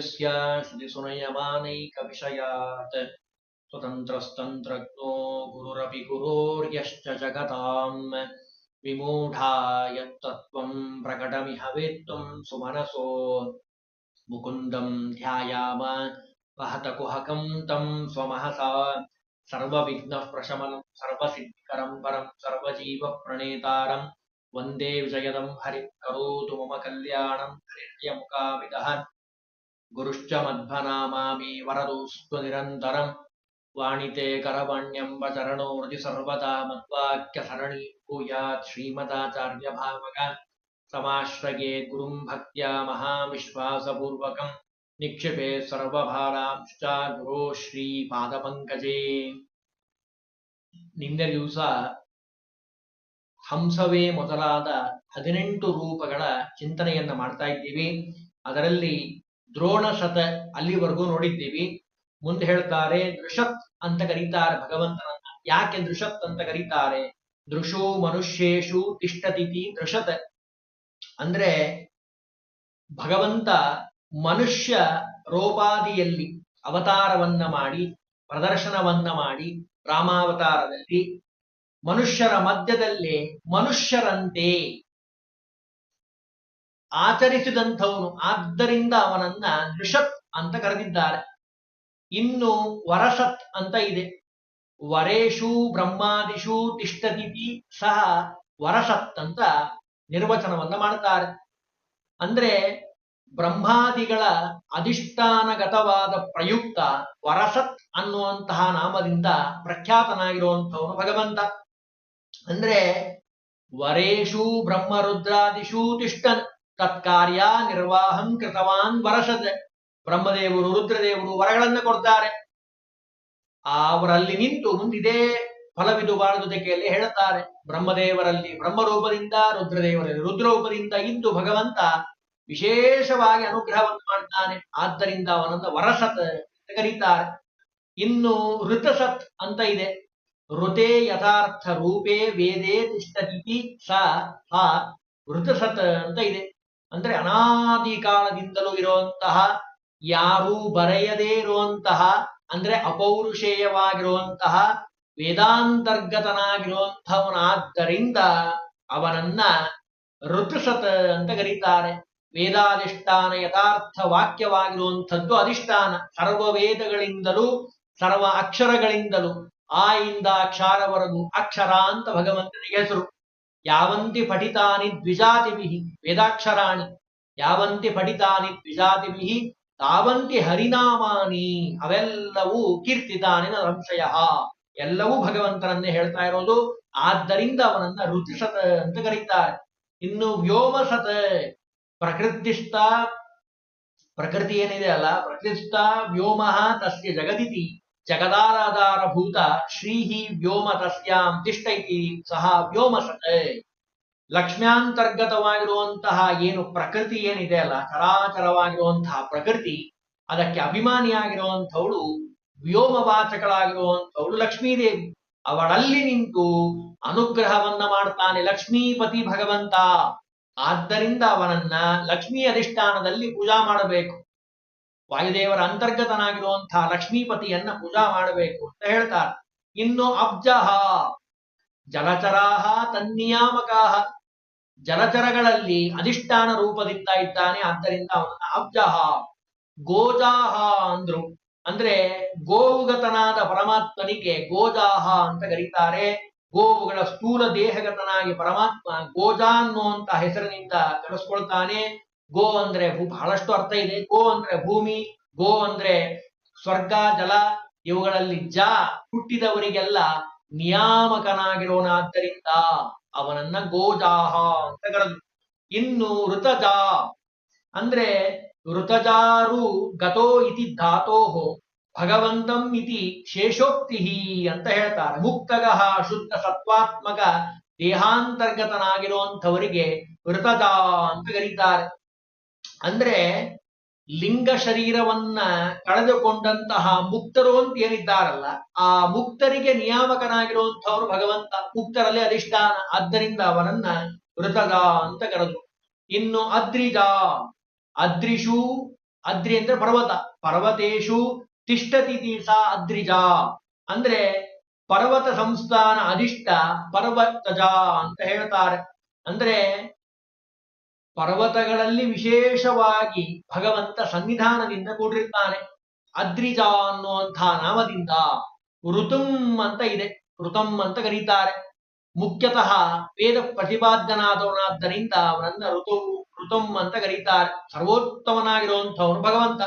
श्रुतिसुनयमानैकविषयात् स्वतन्त्रस्तन्त्रज्ञो गुरुरपि गुरोर्यश्च जगताम्। विमूढा यत्तत्त्वम् प्रकटमिह वेत्तुम् सुमनसो। मुकुन्दम् ध्यायाम वहतकुहकम् तम् स्वमहसा। सर्वविघ्नः प्रशमनम् सर्वसिद्धिकरम् परम् सर्वजीवप्रणेतारम् वंदे विजयदम् हरिम् करोतु मम कल्याणम् ಗುರುಶ್ಚ ಮಧ್ವನಾಮಿ ವರದೂಸ್ತು ನಿರಂತರಂ ವಾಣಿತೆ ಕರವಾಣ್ಯಂಬ ಚರಣೋ ಸರ್ವದಾ ಮಧ್ವಾಕ್ಯ ಸರಣಿ ಭೂಯಾತ್ ಶ್ರೀಮದಾಚಾರ್ಯ ಭಾವಗ ಸಮಾಶ್ರಯೇ ಗುರುಂ ಭಕ್ತ್ಯಾ ಮಹಾವಿಶ್ವಾಸಪೂರ್ವಕಂ ನಿಕ್ಷಿಪೆ ಸರ್ವಭಾರಾಂಶ್ಚ ಗುರೋ ಶ್ರೀ ಪಾದಪಂಕಜೇ ನಿನ್ನೆ ದಿವಸ ಹಂಸವೇ ಮೊದಲಾದ ಹದಿನೆಂಟು ರೂಪಗಳ ಚಿಂತನೆಯನ್ನ ಮಾಡ್ತಾ ಇದ್ದೀವಿ. ಅದರಲ್ಲಿ ದ್ರೋಣ ಶತ ಅಲ್ಲಿವರೆಗೂ ನೋಡಿದ್ದೀವಿ. ಮುಂದೆ ಹೇಳ್ತಾರೆ ದೃಷತ್ ಅಂತ ಕರೀತಾರೆ ಭಗವಂತನನ್ನ. ಯಾಕೆ ದೃಷತ್ ಅಂತ ಕರೀತಾರೆ? ದೃಶೋ ಮನುಷ್ಯೇಶು ತಿಷ್ಟತಿಥಿ ದೃಷತ್. ಅಂದ್ರೆ ಭಗವಂತ ಮನುಷ್ಯ ರೋಪಾದಿಯಲ್ಲಿ ಅವತಾರವನ್ನ ಮಾಡಿ, ಪ್ರದರ್ಶನವನ್ನ ಮಾಡಿ, ರಾಮಾವತಾರದಲ್ಲಿ ಮನುಷ್ಯರ ಮಧ್ಯದಲ್ಲಿ ಮನುಷ್ಯರಂತೆ ಆಚರಿಸಿದಂಥವನು. ಆದ್ದರಿಂದ ಅವನನ್ನ ಋಷತ್ ಅಂತ ಕರೆದಿದ್ದಾರೆ. ಇನ್ನು ವರಷತ್ ಅಂತ ಇದೆ. ವರೇಶು ಬ್ರಹ್ಮಾದಿಶು ತಿಷ್ಟತಿಥಿ ಸಹ ವರಷತ್ ಅಂತ ನಿರ್ವಚನವನ್ನ ಮಾಡ್ತಾರೆ. ಅಂದ್ರೆ ಬ್ರಹ್ಮಾದಿಗಳ ಅಧಿಷ್ಠಾನಗತವಾದ ಪ್ರಯುಕ್ತ ವರಸತ್ ಅನ್ನುವಂತಹ ನಾಮದಿಂದ ಪ್ರಖ್ಯಾತನಾಗಿರುವಂಥವನು ಭಗವಂತ. ಅಂದ್ರೆ ವರೇಶು ಬ್ರಹ್ಮರುದ್ರಾದಿಶೂ ತಿಷ್ಟನ್. ತತ್ಕಾರ್ಯ ನಿರ್ವಾಹಂ ಕೃತವಾನ್ ವರಸತ್. ಬ್ರಹ್ಮದೇವರು, ರುದ್ರದೇವರು ವರಗಳನ್ನು ಕೊಡ್ತಾರೆ. ಅವರಲ್ಲಿ ನಿಂತು ಮುಂದಿದೇ ಫಲವಿದು ಬಾರದು ಜೊತೆಗೆಯಲ್ಲಿ ಹೇಳುತ್ತಾರೆ. ಬ್ರಹ್ಮದೇವರಲ್ಲಿ ಬ್ರಹ್ಮರೂಪದಿಂದ, ರುದ್ರದೇವರಲ್ಲಿ ರುದ್ರರೂಪದಿಂದ ಇದ್ದು ಭಗವಂತ ವಿಶೇಷವಾಗಿ ಅನುಗ್ರಹವನ್ನು ಮಾಡ್ತಾನೆ. ಆದ್ದರಿಂದ ಅವನನ್ನು ವರಸತ್ ಕರೀತಾರೆ. ಇನ್ನು ಋತಸತ್ ಅಂತ ಇದೆ. ಋತೆ ಯಥಾರ್ಥ ರೂಪೇ ವೇದೇ ತಿಷ್ಟಿತಿ ಸ ಋತಸತ್ ಅಂತ ಇದೆ. ಅಂದ್ರೆ ಅನಾದಿ ಕಾಲದಿಂದಲೂ ಇರುವಂತಹ, ಯಾರೂ ಬರೆಯದೇ ಇರುವಂತಹ, ಅಂದ್ರೆ ಅಪೌರುಷೇಯವಾಗಿರುವಂತಹ ವೇದಾಂತರ್ಗತನಾಗಿರುವಂತಹವನಾದ್ದರಿಂದ ಅವನನ್ನ ಋತುಸತ್ ಅಂತ ಕರೀತಾರೆ. ವೇದಾಧಿಷ್ಠಾನ ಯಥಾರ್ಥ ವಾಕ್ಯವಾಗಿರುವಂಥದ್ದು ಅಧಿಷ್ಠಾನ. ಸರ್ವ ವೇದಗಳಿಂದಲೂ ಸರ್ವ ಅಕ್ಷರಗಳಿಂದಲೂ, ಆ ಇಂದ ಅಕ್ಷರ ಅಂತ ಭಗವಂತನಿಗೆ ಹೆಸರು. ಯಾವಂತಿ ಪಠಿತಾನಿ ದ್ವಿಜಾತಿಭಿ ವೇದಾಕ್ಷರಾಣಿ, ಯಾವಂತಿ ಪಠಿತಾನಿ ದ್ವಿಜಾತಿಭಿ ತಾವಂತಿ ಹರಿನಾಮಾನಿ, ಅವೆಲ್ಲವೂ ಕೀರ್ತಿತಾನಿನ ಸಂಶಯ. ಎಲ್ಲವೂ ಭಗವಂತನನ್ನೇ ಹೇಳ್ತಾ ಇರೋದು. ಆದ್ದರಿಂದ ಅವನನ್ನ ಋತುಸತ ಅಂತ ಕರೀತಾರೆ. ಇನ್ನು ವ್ಯೋಮಸತ ಪ್ರಕೃತಿಷ್ಠ ಪ್ರಕೃತಿ ಏನಿದೆ ಅಲ್ಲ ಪ್ರಕೃತಿಷ್ಠ ವ್ಯೋಮ ತಸ್ಯ ಜಗದಿತಿ. ಜಗದಾರಾಧಾರಭೂತ ಶ್ರೀಹಿ ವ್ಯೋಮ ತಸ್ಯಾಂ ತಿಷ್ಟೈತಿ. ಸಹ ವ್ಯೋಮ ಲಕ್ಷ್ಮ್ಯಾಂತರ್ಗತವಾಗಿರುವಂತಹ ಏನು ಪ್ರಕೃತಿ ಏನಿದೆ ಅಲ್ಲ, ಚರಾಚರವಾಗಿರುವಂತಹ ಪ್ರಕೃತಿ, ಅದಕ್ಕೆ ಅಭಿಮಾನಿಯಾಗಿರುವಂಥವಳು ವ್ಯೋಮವಾಚಕಳಾಗಿರುವಂಥವಳು ಲಕ್ಷ್ಮೀದೇವಿ. ಅವಳಲ್ಲಿ ನಿಂತು ಅನುಗ್ರಹವನ್ನ ಮಾಡ್ತಾನೆ ಲಕ್ಷ್ಮೀಪತಿ ಭಗವಂತ. ಆದ್ದರಿಂದ ಅವನನ್ನ ಲಕ್ಷ್ಮೀ ಅಧಿಷ್ಠಾನದಲ್ಲಿ ಪೂಜಾ ಮಾಡಬೇಕು. ವಾಯುದೇವರ ಅಂತರ್ಗತನಾಗಿರುವಂತಹ ಲಕ್ಷ್ಮೀಪತಿಯನ್ನ ಪೂಜಾ ಮಾಡಬೇಕು ಅಂತ ಹೇಳ್ತಾರೆ. ಇನ್ನು ಅಬ್ಜಹ, ಜಲಚರಾಹ, ತನ್ನಿಯಾಮಕಾಹ, ಜಲಚರಗಳಲ್ಲಿ ಅಧಿಷ್ಠಾನ ರೂಪದಿಂದ ಇದ್ದಾನೆ. ಆದ್ದರಿಂದ ಅವನನ್ನ ಅಬ್ಜಹ, ಗೋಜಾಹ ಅಂದ್ರು. ಅಂದ್ರೆ ಗೋವುಗತನಾದ ಪರಮಾತ್ಮನಿಗೆ ಗೋಜಾಹ ಅಂತ ಕರೀತಾರೆ. ಗೋವುಗಳ ಸ್ಥೂಲ ದೇಹಗತನಾಗಿ ಪರಮಾತ್ಮ ಗೋಜಾ ಅನ್ನುವಂತ ಹೆಸರಿನಿಂದ ಕರೆಸ್ಕೊಳ್ತಾನೆ. ಗೋ ಅಂದ್ರೆ ಭೂ, ಬಹಳಷ್ಟು ಅರ್ಥ ಇದೆ. ಗೋ ಅಂದ್ರೆ ಭೂಮಿ, ಗೋ ಅಂದ್ರೆ ಸ್ವರ್ಗ, ಜಲ, ಇವುಗಳಲ್ಲಿ ಜ ಹುಟ್ಟಿದವರಿಗೆಲ್ಲ ನಿಯಾಮಕನಾಗಿರೋನಾದ್ದರಿಂದ ಅವನನ್ನ ಗೋಜಾಹ ಅಂತ ಕರೆದು ಇನ್ನು ಋತಜ ಅಂದ್ರೆ ಋತಜಾರು ಗತೋ ಇತಿ ಧಾತೋಹೋ, ಭಗವಂತಂ ಇತಿ ಶೇಷೋಕ್ತಿ ಅಂತ ಹೇಳ್ತಾರೆ. ಮುಕ್ತಗಹ ಶುದ್ಧ ಸತ್ವಾತ್ಮಕ ದೇಹಾಂತರ್ಗತನಾಗಿರುವಂಥವರಿಗೆ ಋತಜ ಅಂತ ಕರೀತಾರೆ. ಅಂದ್ರೆ ಲಿಂಗ ಶರೀರವನ್ನ ಕಳೆದುಕೊಂಡಂತಹ ಮುಕ್ತರು ಅಂತ ಏನಿದ್ದಾರಲ್ಲ, ಆ ಮುಕ್ತರಿಗೆ ನಿಯಾಮಕನಾಗಿರುವಂಥವ್ರು ಭಗವಂತ. ಮುಕ್ತರಲ್ಲಿ ಅಧಿಷ್ಠಾನ. ಆದ್ದರಿಂದ ಅವನನ್ನ ಋತಜ ಅಂತ ಕರೆದು ಇನ್ನು ಅದ್ರಿಜ. ಅದ್ರಿಷು, ಅದ್ರಿ ಅಂದ್ರೆ ಪರ್ವತ. ಪರ್ವತೇಶು ತಿಷ್ಟತಿ ಸಾ ಅದ್ರಿಜ. ಅಂದ್ರೆ ಪರ್ವತ ಸಂಸ್ಥಾನ ಅಧಿಷ್ಠ ಪರ್ವತಜ ಅಂತ ಹೇಳ್ತಾರೆ. ಅಂದ್ರೆ ಪರ್ವತಗಳಲ್ಲಿ ವಿಶೇಷವಾಗಿ ಭಗವಂತ ಸನ್ನಿಧಾನದಿಂದ ಕೂಡಿರ್ತಾನೆ. ಅದ್ರಿಜ ಅನ್ನುವಂತಹ ನಾಮದಿಂದ ಋತುಂ ಅಂತ ಇದೆ. ಋತಂ ಅಂತ ಕರೀತಾರೆ. ಮುಖ್ಯತಃ ವೇದ ಪ್ರತಿಪಾದ್ಯನಾದವನಾದ್ದರಿಂದ ಅವನನ್ನ ಋತು, ಋತುಂ ಅಂತ ಕರೀತಾರೆ. ಸರ್ವೋತ್ತಮನಾಗಿರುವಂಥವನು ಭಗವಂತ.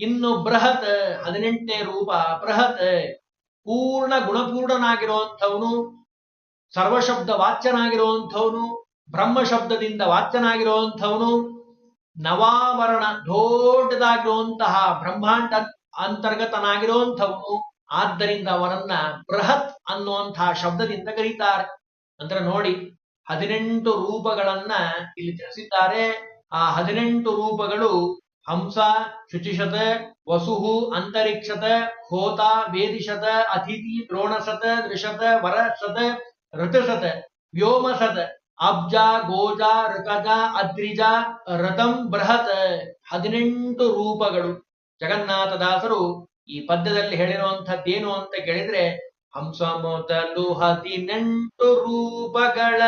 ಇನ್ನು ಬೃಹತ್ ಹದಿನೆಂಟನೇ ರೂಪ, ಬೃಹತ್ ಪೂರ್ಣ ಗುಣಪೂರ್ಣನಾಗಿರುವಂಥವನು ಸರ್ವಶಬ್ದ ವಾಚ್ಯನಾಗಿರುವಂಥವನು ಬ್ರಹ್ಮ ಶಬ್ದದಿಂದ ವಾಚ್ಯನಾಗಿರುವಂಥವನು ನವಾವರಣ ದೊಡ್ಡದಾಗಿರುವಂತಹ ಬ್ರಹ್ಮಾಂಡ ಅಂತರ್ಗತನಾಗಿರುವಂಥವನು. ಆದ್ದರಿಂದ ಅವನನ್ನ ಬೃಹತ್ ಅನ್ನುವಂತಹ ಶಬ್ದದಿಂದ ಕರೀತಾರೆ. ಅಂದ್ರೆ ನೋಡಿ, ಹದಿನೆಂಟು ರೂಪಗಳನ್ನ ಇಲ್ಲಿ ತಿಳಿಸಿದ್ದಾರೆ. ಆ ಹದಿನೆಂಟು ರೂಪಗಳು ಹಂಸ, ಶುಚಿಶತ, ವಸುಹು, ಅಂತರಿಕ್ಷತ, ಹೋತ, ವೇದಿಶತ, ಅತಿಥಿ ದ್ರೋಣಸತ ದ್ವಿಷತ ವರಸತ ಋತಸತ ವ್ಯೋಮಸತ ಅಬ್ಜ, ಗೋಜ ರಕಜ ಅದ್ರಿಜ, ರಥಂ, ಬೃಹತ್ ಹದಿನೆಂಟು ರೂಪಗಳು. ಜಗನ್ನಾಥದಾಸರು ಈ ಪದ್ಯದಲ್ಲಿ ಹೇಳಿರುವಂತದ್ದೇನು ಅಂತ ಕೇಳಿದ್ರೆ ಹಂಸ ಮೊದಲು ಹದಿನೆಂಟು ರೂಪಗಳ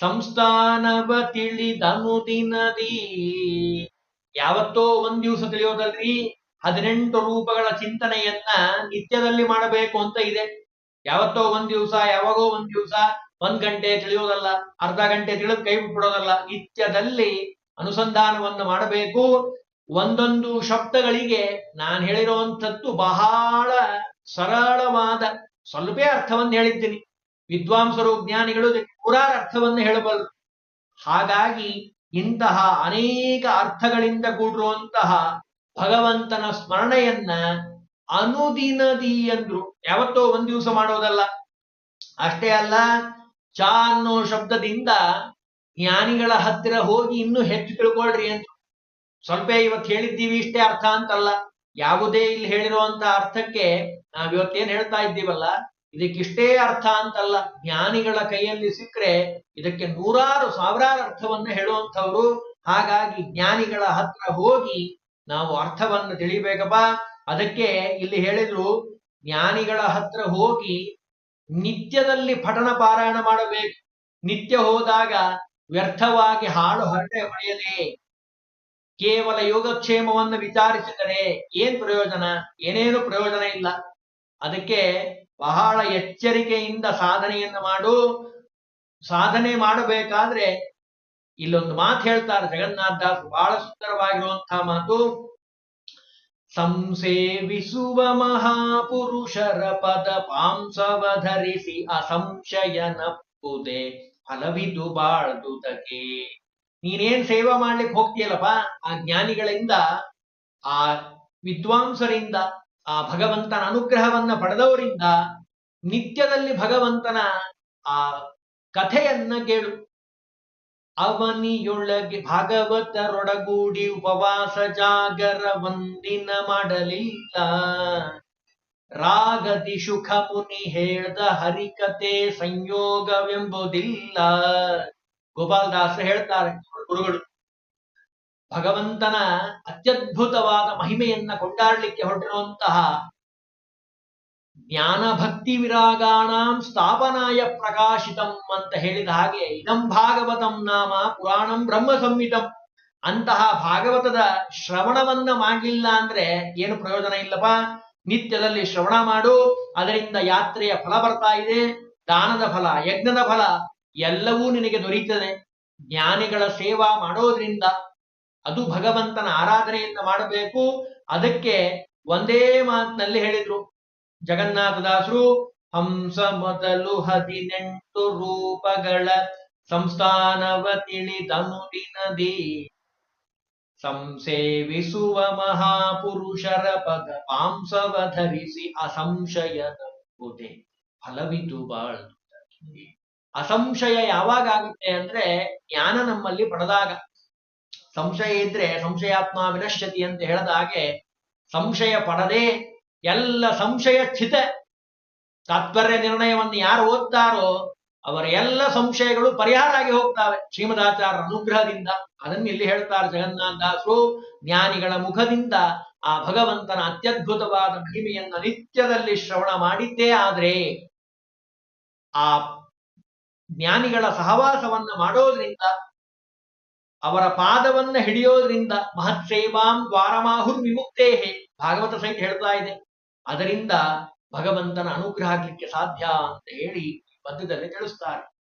ಸಂಸ್ಥಾನವ ತಿಳಿದನು ದಿನದಿ. ಯಾವತ್ತೋ ಒಂದ್ ದಿವಸ ತಿಳಿಯೋದಲ್ರಿ, ಹದಿನೆಂಟು ರೂಪಗಳ ಚಿಂತನೆಯನ್ನ ನಿತ್ಯದಲ್ಲಿ ಮಾಡಬೇಕು ಅಂತ ಇದೆ. ಯಾವತ್ತೋ ಒಂದ್ ದಿವಸ, ಯಾವಾಗೋ ಒಂದ್ ದಿವಸ ಒಂದ್ ಗಂಟೆ ತಿಳಿಯೋದಲ್ಲ, ಅರ್ಧ ಗಂಟೆ ತಿಳಿದು ಕೈ ಬಿಡೋದಲ್ಲ ನಿತ್ಯದಲ್ಲಿ ಅನುಸಂಧಾನವನ್ನು ಮಾಡಬೇಕು. ಒಂದೊಂದು ಶಬ್ದಗಳಿಗೆ ನಾನು ಹೇಳಿರುವಂಥದ್ದು ಬಹಳ ಸರಳವಾದ, ಸ್ವಲ್ಪೇ ಅರ್ಥವನ್ನು ಹೇಳಿದ್ದೀನಿ. ವಿದ್ವಾಂಸರು, ಜ್ಞಾನಿಗಳು ನೂರಾರು ಅರ್ಥವನ್ನು ಹೇಳಬಲ್ಲರು ಹಾಗಾಗಿ ಇಂತಹ ಅನೇಕ ಅರ್ಥಗಳಿಂದ ಕೂಡಿರುವಂತಹ ಭಗವಂತನ ಸ್ಮರಣೆಯನ್ನ ಅನುದಿನದಿ ಅಂದ್ರು. ಯಾವತ್ತೋ ಒಂದ್ ದಿವಸ ಮಾಡೋದಲ್ಲ. ಅಷ್ಟೇ ಅಲ್ಲ ಚ ಅನ್ನೋ ಶಬ್ದದಿಂದ ಜ್ಞಾನಿಗಳ ಹತ್ತಿರ ಹೋಗಿ ಇನ್ನೂ ಹೆಚ್ಚು ತಿಳ್ಕೊಳ್ರಿ ಅಂತ. ಸ್ವಲ್ಪ ಇವತ್ತು ಹೇಳಿದ್ದೀವಿ ಇಷ್ಟೇ ಅರ್ಥ ಅಂತಲ್ಲ. ಯಾವುದೇ ಇಲ್ಲಿ ಹೇಳಿರುವಂತ ಅರ್ಥಕ್ಕೆ ನಾವ್ ಇವತ್ತೇನ್ ಹೇಳ್ತಾ ಇದ್ದೀವಲ್ಲ, ಇದಕ್ಕಿಷ್ಟೇ ಅರ್ಥ ಅಂತಲ್ಲ. ಜ್ಞಾನಿಗಳ ಕೈಯಲ್ಲಿ ಸಿಕ್ಕರೆ ಇದಕ್ಕೆ ನೂರಾರು ಸಾವಿರಾರು ಅರ್ಥವನ್ನ ಹೇಳುವಂಥವ್ರು. ಹಾಗಾಗಿ ಜ್ಞಾನಿಗಳ ಹತ್ರ ಹೋಗಿ ನಾವು ಅರ್ಥವನ್ನು ತಿಳಿಬೇಕಪ್ಪ. ಅದಕ್ಕೆ ಇಲ್ಲಿ ಹೇಳಿದ್ರು, ಜ್ಞಾನಿಗಳ ಹತ್ರ ಹೋಗಿ ನಿತ್ಯದಲ್ಲಿ ಪಠಣ ಪಾರಾಯಣ ಮಾಡಬೇಕು. ನಿತ್ಯ ಹೋದಾಗ ವ್ಯರ್ಥವಾಗಿ ಹಾಳು ಹರಟೆ ಹೊಡೆಯದೆ. ಕೇವಲ ಯೋಗಕ್ಷೇಮವನ್ನು ವಿಚಾರಿಸಿದರೆ ಏನ್ ಪ್ರಯೋಜನ? ಏನೇನು ಪ್ರಯೋಜನ ಇಲ್ಲ? ಅದಕ್ಕೆ ಬಹಳ ಎಚ್ಚರಿಕೆಯಿಂದ ಸಾಧನೆಯನ್ನು ಮಾಡು. ಸಾಧನೆ ಮಾಡಬೇಕಾದ್ರೆ ಇಲ್ಲೊಂದು ಮಾತು ಹೇಳ್ತಾರೆ, ಜಗನ್ನಾಥ ದಾಸ್. ಬಹಳ ಸುಂದರವಾಗಿರುವಂತಹ ಮಾತು. ಸಂಸೇವಿಸುವ ಮಹಾಪುರುಷರ ಪದ ಧರಿಸಿ ಅಸಂಶಯನಪ್ಪುದೆ. ಫಲವಿದು ಬಾಳ್ದುದಕ್ಕೆ ನೀನೇನ್ ಸೇವಾ ಮಾಡ್ಲಿಕ್ಕೆ ಹೋಗ್ತೀಯಲ್ಲಪ್ಪ? ಆ ಜ್ಞಾನಿಗಳಿಂದ, ಆ ವಿದ್ವಾಂಸರಿಂದ, ಆ ಭಗವಂತನ ಅನುಗ್ರಹವನ್ನ ಪಡೆದವರಿಂದ ನಿತ್ಯದಲ್ಲಿ ಭಗವಂತನ ಆ ಕಥೆಯನ್ನ ಕೇಳು. ಅವನಿಯೊಳಗೆ ಭಾಗವತರೊಡಗೂಡಿ ಉಪವಾಸ ಜಾಗರ ಒಂದಿನ ಮಾಡಲಿಲ್ಲ. ರಾಗದಿ ಶುಖ ಮುನಿ ಹೇಳ್ದ ಹರಿಕತೆ ಸಂಯೋಗವೆಂಬುದಿಲ್ಲ. ಗೋಪಾಲದಾಸ ಹೇಳ್ತಾರೆ ಗುರುಗಳು, ಭಗವಂತನ ಅತ್ಯದ್ಭುತವಾದ ಮಹಿಮೆಯನ್ನ ಕೊಂಡಾಡ್ಲಿಕ್ಕೆ ಹೊರಟಿರುವಂತಹ ಜ್ಞಾನ ಭಕ್ತಿ ವಿರಾಗಾಣಾಂ ಸ್ಥಾಪನಾಯ ಪ್ರಕಾಶಿತಂ ಅಂತ ಹೇಳಿದ ಹಾಗೆ ಇದಂ ಭಾಗವತಂ ನಾಮ ಪುರಾಣಂ ಬ್ರಹ್ಮ ಸಂಹಿತಂ ಅಂತಹ ಭಾಗವತದ ಶ್ರವಣವನ್ನ ಮಾಡಲಿಲ್ಲ ಅಂದ್ರೆ ಏನು ಪ್ರಯೋಜನ ಇಲ್ಲಪ್ಪ? ನಿತ್ಯದಲ್ಲಿ ಶ್ರವಣ ಮಾಡು, ಅದರಿಂದ ಯಾತ್ರೆಯ ಫಲ ಬರ್ತಾ ಇದೆ, ದಾನದ ಫಲ, ಯಜ್ಞದ ಫಲ, ಎಲ್ಲವೂ ನಿನಗೆ ದೊರೀತದೆ. ಜ್ಞಾನಿಗಳ ಸೇವಾ ಮಾಡೋದ್ರಿಂದ ಅದು ಭಗವಂತನ ಆರಾಧನೆಯಿಂದ ಮಾಡಬೇಕು. ಅದಕ್ಕೆ ಒಂದೇ ಮಾತಿನಲ್ಲಿ ಹೇಳಿದ್ರು ಜಗನ್ನಾಥದಾಸರು ಹಂಸ ಮೊದಲು ಹದಿನೆಂಟು ರೂಪಗಳ ಸಂಸ್ಥಾನವ ತಿಳಿದನು ದಿನದಿ. ಸಂಸೇವಿಸುವ ಮಹಾಪುರುಷರ ಪದ ಪಾಂಸವ ಧರಿಸಿ ಅಸಂಶಯದ ನಂಬುದೆ ಫಲವಿದು ಬಾಳ್ದು ಅಸಂಶಯ ಯಾವಾಗ ಆಗುತ್ತೆ ಅಂದ್ರೆ ಜ್ಞಾನ ನಮ್ಮಲ್ಲಿ ಪಡೆದಾಗ. ಸಂಶಯ ಇದ್ರೆ ಸಂಶಯಾತ್ಮ ವಿನಶ್ಯತಿ ಅಂತ ಹೇಳಿದ ಹಾಗೆ ಸಂಶಯ ಪಡದೆ ಎಲ್ಲ ಸಂಶಯ ಚಿತ. ತಾತ್ಪರ್ಯ ನಿರ್ಣಯವನ್ನು ಯಾರು ಓದ್ತಾರೋ ಅವರ ಎಲ್ಲ ಸಂಶಯಗಳು ಪರಿಹಾರ ಆಗಿ ಹೋಗ್ತವೆ. ಶ್ರೀಮದಾಚಾರ ಅನುಗ್ರಹದಿಂದ. ಅದನ್ನು ಇಲ್ಲಿ ಹೇಳ್ತಾರೆ ಜಗನ್ನಾಥದಾಸರು ಜ್ಞಾನಿಗಳ ಮುಖದಿಂದ ಆ ಭಗವಂತನ ಅತ್ಯದ್ಭುತವಾದ ಮಹಿಮೆಯನ್ನು ನಿತ್ಯದಲ್ಲಿ ಶ್ರವಣ ಮಾಡಿದ್ದೇ ಆದ್ರೆ ಆ ಜ್ಞಾನಿಗಳ ಸಹವಾಸವನ್ನ ಮಾಡೋದ್ರಿಂದ, ಅವರ ಪಾದವನ್ನ ಹಿಡಿಯೋದ್ರಿಂದ ಮಹತ್ಸೇವಾಂ ದ್ವಾರಮಾಹುರ್ ವಿಮುಕ್ತೇಹೆ ಭಾಗವತ ಸಹಿತ ಹೇಳ್ತಾ ಇದೆ. ಅದರಿಂದ ಭಗವಂತನ ಅನುಗ್ರಹ ಆಗಲಿಕ್ಕೆ ಸಾಧ್ಯ ಅಂತ ಹೇಳಿ ಪದ್ಯದಲ್ಲಿ ತಿಳಿಸ್ತಾರೆ.